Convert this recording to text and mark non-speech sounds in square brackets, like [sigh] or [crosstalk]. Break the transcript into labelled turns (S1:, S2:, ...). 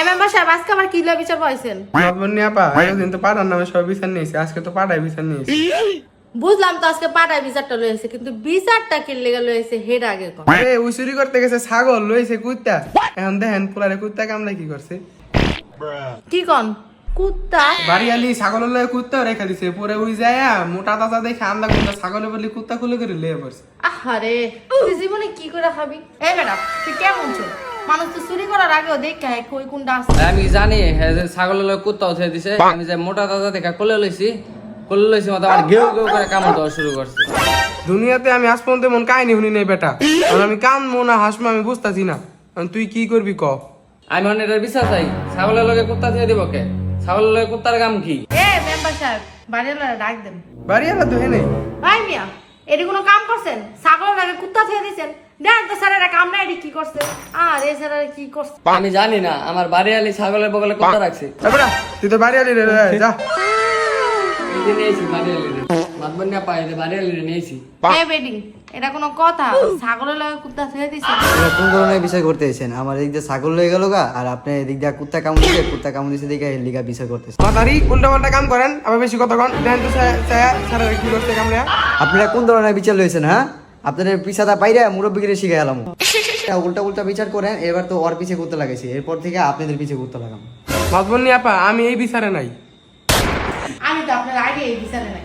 S1: A member সাহেব আজকে আমার কিলো বিচার পাইছেন?
S2: মাতবন্নি আপা এতদিন তো পাড়ার নামে সব বিচার নিয়েছে আজকে তো পাড়ায় বিচার নিয়েছে।
S1: বুঝলাম তো আজকে পাটায় বিচারটা লয়েছে কিন্তু বিচারটা কি লেগে লয়েছে হেড আগে কর
S2: আরে ওই চুরি করতে গেছে ছাগল লইছে কুত্তা। এখন দেখেন পুলারে কুত্তা কামলা কি করছে।
S1: কি কন? কুত্তা?
S2: বাড়ি ছাগল লয়ে কুত্তা রেখে দিছে পরে ওই যায় মোটা তাজা দেখে আন্দা কুত্তা ছাগলের বলি কুত্তা খুলে করে লিয়ে পড়ছে।
S1: আহারে তুই জীবনে কি করে খাবি? এই ম্যাডাম তুই কেমন মানুষ তো চুরি করার আগেও দেখে কই কোনটা আছে।
S3: আমি জানি হ্যাঁ যে ছাগলের লগে কুত্তা উঠে দিছে আমি যে মোটা দাদা দেখা কোলে লইছি কোলে লইছি মতো আমার ঘেউ ঘেউ করে কামড় দেওয়া শুরু করছে।
S2: দুনিয়াতে আমি আজ পর্যন্ত এমন কাহিনী শুনি নাই বেটা। আর আমি কান মোনা হাসমো আমি বুঝতাছি না। তুই কি করবি ক?
S3: আমি মানে এটার বিশ্বাস চাই ছাগলের লগে কুত্তা দিয়ে দিব কে? ছাগলের লগে কুত্তার কাম কি?
S1: এ মেম্বার সাহেব বাড়িওয়ালা ডাক দেন।
S2: বাড়ি আলা তো হেনে
S1: ভাই মিয়া এটি কোনো কাম করছেন? ছাগলের আগে কুত্তা থেকে দিয়েছেন। তো স্যার এটা কাম এটি কি করছে। আর এ স্যার কি করছে?
S3: আমি জানি না আমার বাড়ি আলি ছাগলের বগলে কুত্তা রাখছে।
S2: তুই তো বাড়ি আলি রে [laughs] যা
S4: আমার এদিক দিয়ে ছাগল হয়ে গেল গা আর আপনি এদিক দিয়ে কুত্তা কামড় দিচ্ছে কুত্তা কামড় দিচ্ছে দেখে লিগা বিষয় করতেছেন
S2: মাতারি উল্টা পাল্টা কাম করেন আবার বেশি কথা কন।
S4: আপনারা কোন ধরনের বিচার লইছেন হ্যাঁ? আপনাদের পিছাদা পাইরা মুরব্বীকে শিখে গেলাম উল্টা উল্টা বিচার করেন এবার তো ওর পিছে ঘুরতে লাগাইছি। এরপর থেকে আপনাদের পিছে ঘুরতে লাগাম।
S2: মাতবন্নি আপা আমি এই বিচারে নাই।
S1: আমি তো আপনার আগে এই বিচারে নাই।